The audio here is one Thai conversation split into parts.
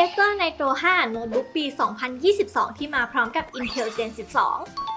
Acer Nitro 5 โน้ตบุ๊กปี 2022 ที่มาพร้อมกับ Intel Gen 12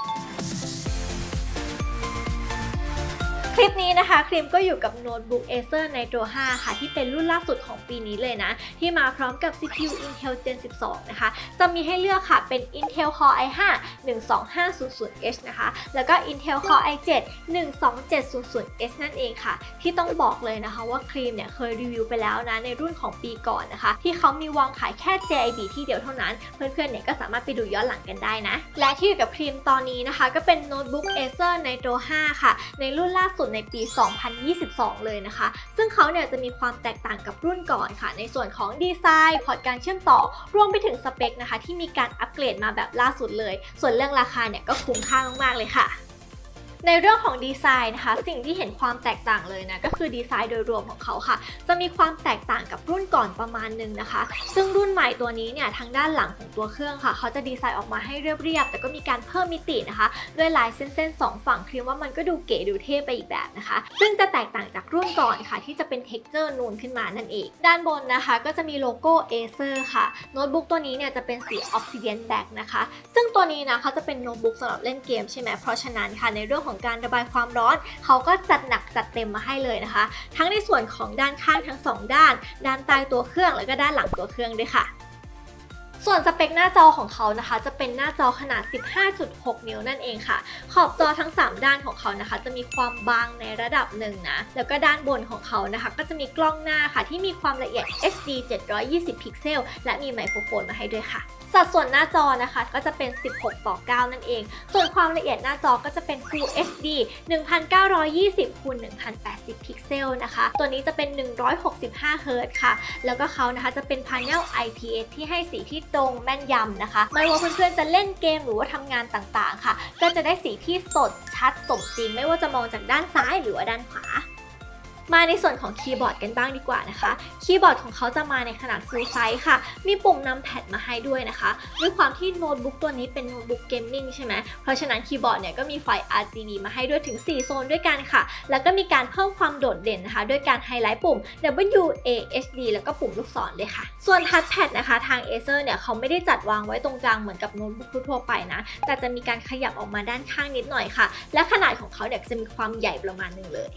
คลิปนี้นะคะครีมก็อยู่กับโน้ตบุ๊ก Acer Nitro 5 ค่ะ ที่เป็นรุ่นล่าสุดของปีนี้เลยนะ ที่มาพร้อมกับ CPU Intel Gen 12 นะคะ จะมีให้เลือกค่ะเป็น Intel Core i5 12500H นะคะ แล้วก็ Intel Core i7 12700H นั่นเองค่ะ ที่ต้องบอกเลยนะคะว่าครีมเนี่ยเคยรีวิวไปแล้วนะ ในรุ่นของปีก่อนนะคะ ที่เขามีวางขายแค่ JIB ที่เดียวเท่านั้น เพื่อนๆเนี่ยก็สามารถไปดูย้อนหลังกันได้นะ และที่อยู่กับครีมตอนนี้นะคะ ก็เป็นโน้ตบุ๊ก Acer Nitro 5 ค่ะ ในรุ่นล่าสุดในปี 2022 เลยนะคะ ซึ่งเขาเนี่ยจะมีความแตกต่างกับรุ่นก่อนค่ะ ในส่วนของดีไซน์พอร์ตการเชื่อมต่อ รวมไปถึงสเปคนะคะ ที่มีการอัปเกรดมาแบบล่าสุดเลย ส่วนเรื่องราคาเนี่ยก็คุ้มค่ามากๆเลยค่ะ ในเรื่องของดีไซน์นะคะ สิ่งที่เห็นความแตกต่างเลยนะก็คือดีไซน์โดยรวมของเขาค่ะ จะมีความแตกต่างกับรุ่นก่อนประมาณหนึงนะคะ ซึ่งรุ่นใหม่ตัวนี้เนี่ยทางด้านหลังของตัวเครื่องค่ะ เขาจะดีไซน์ออกมาให้เรียบๆแต่ก็มีการเพิ่มมิตินะคะ ด้วยลายเส้นๆสองฝั่งครีมว่ามันก็ดูเก๋ดูเท่ไปอีกแบบนะคะ ซึ่งจะแตกต่างจากรุ่นก่อนค่ะ ที่จะเป็น texture นูนขึ้นมานั่นเอง ด้านบนนะคะ ก็จะมีโลโก้ Acer ค่ะโน้ตบุ๊กตัวนี้เนี่ยจะเป็นสี Obsidian Black นะคะ ซึ่งตัวนี้นะเขาจะเป็นโน้ตบุ๊กสำหรับเล่นเกมใช่ไหมเพราะฉะนั้นค่ะในเรื่องของการระบายความร้อน เขาก็จัดหนักจัดเต็มมาให้เลยนะคะ ทั้งในส่วนของด้านข้างทั้งสองด้าน ด้านใต้ตัวเครื่องแล้วก็ด้านหลังตัวเครื่องด้วยค่ะส่วนสเปคหน้าจอของเขานะคะ จะเป็นหน้าจอขนาด 15.6 นิ้วนั่นเองค่ะ ขอบจอทั้ง 3 ด้านของเขานะคะ จะมีความบางในระดับหนึ่งนะ แล้วก็ด้านบนของเขานะคะ ก็จะมีกล้องหน้าค่ะ ที่มีความละเอียด HD 720 พิกเซล และมีไมโครโฟนมาให้ด้วยค่ะ สัดส่วนหน้าจอนะคะก็จะเป็น 16 ต่อ 9 นั่นเอง ส่วนความละเอียดหน้าจอก็จะเป็น Full HD 1920คูณ1080 พิกเซลนะคะ ตัวนี้จะเป็น 165 เฮิร์ตค่ะ แล้วก็เขานะคะจะเป็น Panel IPS ที่ให้สีที่ตรงแม่นยำนะคะ ไม่ว่าเพื่อนๆจะเล่นเกมหรือว่าทำงานต่างๆ ค่ะ ก็จะได้สีที่สดชัดสมจริง ไม่ว่าจะมองจากด้านซ้ายหรือว่าด้านขวา มาในส่วนของคีย์บอร์ดกันบ้างดีกว่านะคะ คีย์บอร์ดของเขาจะมาในขนาด full size ค่ะ มีปุ่มนำแพดมาให้ด้วยนะคะ ด้วยความที่โน้ตบุ๊กตัวนี้เป็นโน้ตบุ๊กเกมมิ่งใช่ไหม เพราะฉะนั้นคีย์บอร์ดเนี่ยก็มีไฟ RGB มาให้ด้วยถึง 4 โซนด้วยกันค่ะ แล้วก็มีการเพิ่มความโดดเด่นนะคะ ด้วยการไฮไลท์ปุ่ม W A H D แล้วก็ปุ่มลูกศรเลยค่ะ ส่วนทัชแพดนะคะทาง Acer เนี่ยเขาไม่ได้จัดวางไว้ตรงกลางเหมือนกับโน้ตบุ๊กทั่วไปนะ แต่จะมีการขยับออกมาด้านข้างนิดหน่อยค่ะ และขนาดของเขาเนี่ยจะมีความใหญ่ประมาณนึงเลย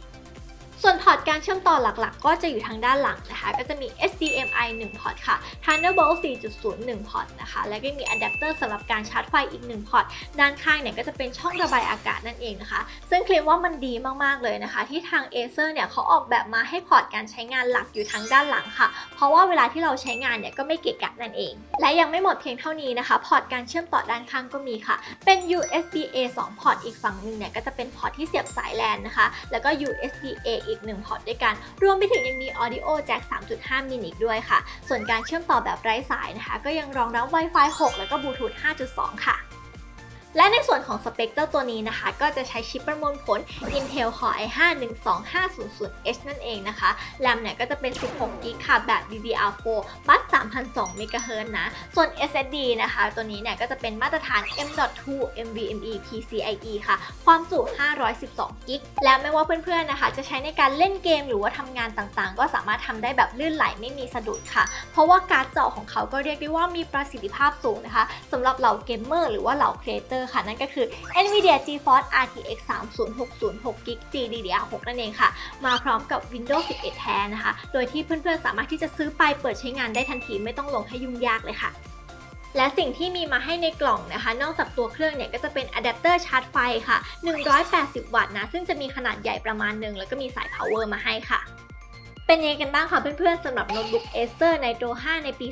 ส่วนพอร์ตการเชื่อมต่อหลักๆ ก็จะอยู่ทางด้านหลังนะคะ ก็จะมี HDMI 1 พอร์ตค่ะ Thunderbolt 4.0 1 พอร์ตนะคะ แล้วก็มีอะแดปเตอร์สำหรับการชาร์จไฟอีก 1 พอร์ต ด้านข้างเนี่ยก็จะเป็นช่องระบายอากาศนั่นเองนะคะ ซึ่งเคลมว่ามันดีมากๆเลยนะคะ ที่ทาง Acer เนี่ยเขาออกแบบมาให้พอร์ตการใช้งานหลักอยู่ทางด้านหลังค่ะ เพราะว่าเวลาที่เราใช้งานเนี่ยก็ไม่เกะกะนั่นเอง และยังไม่หมดเพียงเท่านี้นะคะ พอร์ตการเชื่อมต่อด้านข้างก็มีค่ะ เป็น USB A 2 พอร์ตอีกฝั่งหนึ่งเนี่ยก็จะเป็นพอร์ตที่เสียบสาย LAN นะคะ แล้วก็ USB A อีก 1 พอร์ตด้วยกัน รวมไปถึงยังมี Audio Jack 3.5 มิลอีกด้วยค่ะ ส่วนการเชื่อมต่อแบบไร้สายนะคะ ก็ยังรองรับ Wi-Fi 6 แล้วก็ Bluetooth 5.2 ค่ะ และในส่วนของสเปคเจ้าตัวนี้นะคะ ก็จะใช้ชิปประมวลผล Intel Core i5 12500H นั่นเองนะคะแรมเนี่ยก็จะเป็น 16 g b ค่ะ แบบ DDR4 บัส3,002 MHz นะ ส่วน SSD นะคะ ตัวนี้เนี่ยก็จะเป็นมาตรฐาน M.2 NVMe PCIe ค่ะ ความจุ 512 g b และไม่ว่าเพื่อนๆนะคะ จะใช้ในการเล่นเกมหรือว่าทำงานต่างๆ ก็สามารถทำได้แบบลื่นไหลไม่มีสะดุดค่ะ เพราะว่าการ์ดจอของเขาก็เรียกได้ว่ามีประสิทธิภาพสูงนะคะสำหรับเหล่าเกมเมอร์หรือว่าเหล่าครีเอเตอร์ค่ะ นั่นก็คือ NVIDIA GeForce RTX 30606 g b GDDR6 นั่นเองค่ะ มาพร้อมกับ Windows 11 แท้นะคะ โดยที่เพื่อนๆ สามารถที่จะซื้อไปเปิดใช้งานได้ทันทีไม่ต้องลงให้ยุ่งยากเลยค่ะและสิ่งที่มีมาให้ในกล่องนะคะ นอกจากตัวเครื่องเนี่ยก็จะเป็นอะแดปเตอร์ชาร์จไฟค่ะ 180 วัตต์นะ ซึ่งจะมีขนาดใหญ่ประมาณหนึ่งแล้วก็มีสาย power มาให้ค่ะ เป็นยังไงกันบ้างคะเพื่อนๆสำหรับโน้ตบุ๊ก Acer Nitro 5 ในปี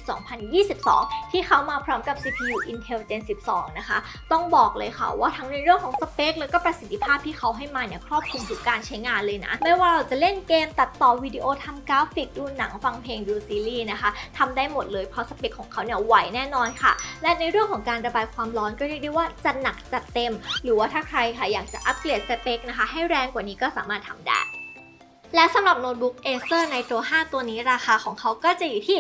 2022 ที่เขามาพร้อมกับ CPU Intel Gen 12 นะคะ ต้องบอกเลยค่ะว่าทั้งในเรื่องของสเปค แล้วก็ประสิทธิภาพที่เขาให้มาเนี่ยครอบคลุมทุกการใช้งานเลยนะ ไม่ว่าเราจะเล่นเกมตัดต่อวิดีโอทำกราฟิกดูหนังฟังเพลงดูซีรีส์นะคะทำได้หมดเลยเพราะสเปคของเขาเนี่ยไหวแน่นอนค่ะ และในเรื่องของการระบายความร้อนก็เรียกได้ว่าจัดหนักจัดเต็ม หรือว่าถ้าใครค่ะอยากจะอัปเกรดสเปคนะคะ ให้แรงกว่านี้ก็สามารถทำได้ และสำหรับโน้ตบุ๊ก Acer Nitro 5 ตัวนี้ราคาของเขาก็จะอยู่ที่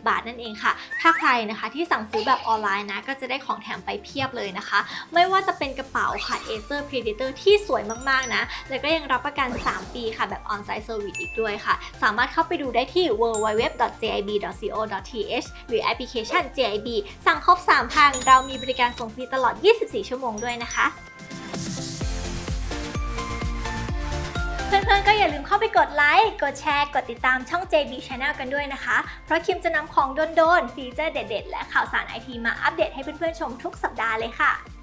45,990 บาทนั่นเองค่ะ ถ้าใครนะคะที่สั่งซื้อแบบออนไลน์นะ ก็จะได้ของแถมไปเพียบเลยนะคะ ไม่ว่าจะเป็นกระเป๋าค่ะ Acer Predator ที่สวยมากๆนะ แล้วก็ยังรับประกัน 3 ปีค่ะ แบบ on-site service อีกด้วยค่ะ สามารถเข้าไปดูได้ที่ www.jib.co.th หรือแอปพลิเคชัน JIB สั่งครบ3,000เรามีบริการส่งฟรีตลอด 24 ชั่วโมงด้วยนะคะ พื่อนๆก็อย่าลืมเข้าไปกดไลค์ กดแชร์ กดติดตามช่อง JB Channel กันด้วยนะคะ เพราะคิมจะนำของโดนๆ ฟีเจอร์เด็ดๆ และข่าวสารไอทีมาอัปเดตให้เพื่อนๆชมทุกสัปดาห์เลยค่ะ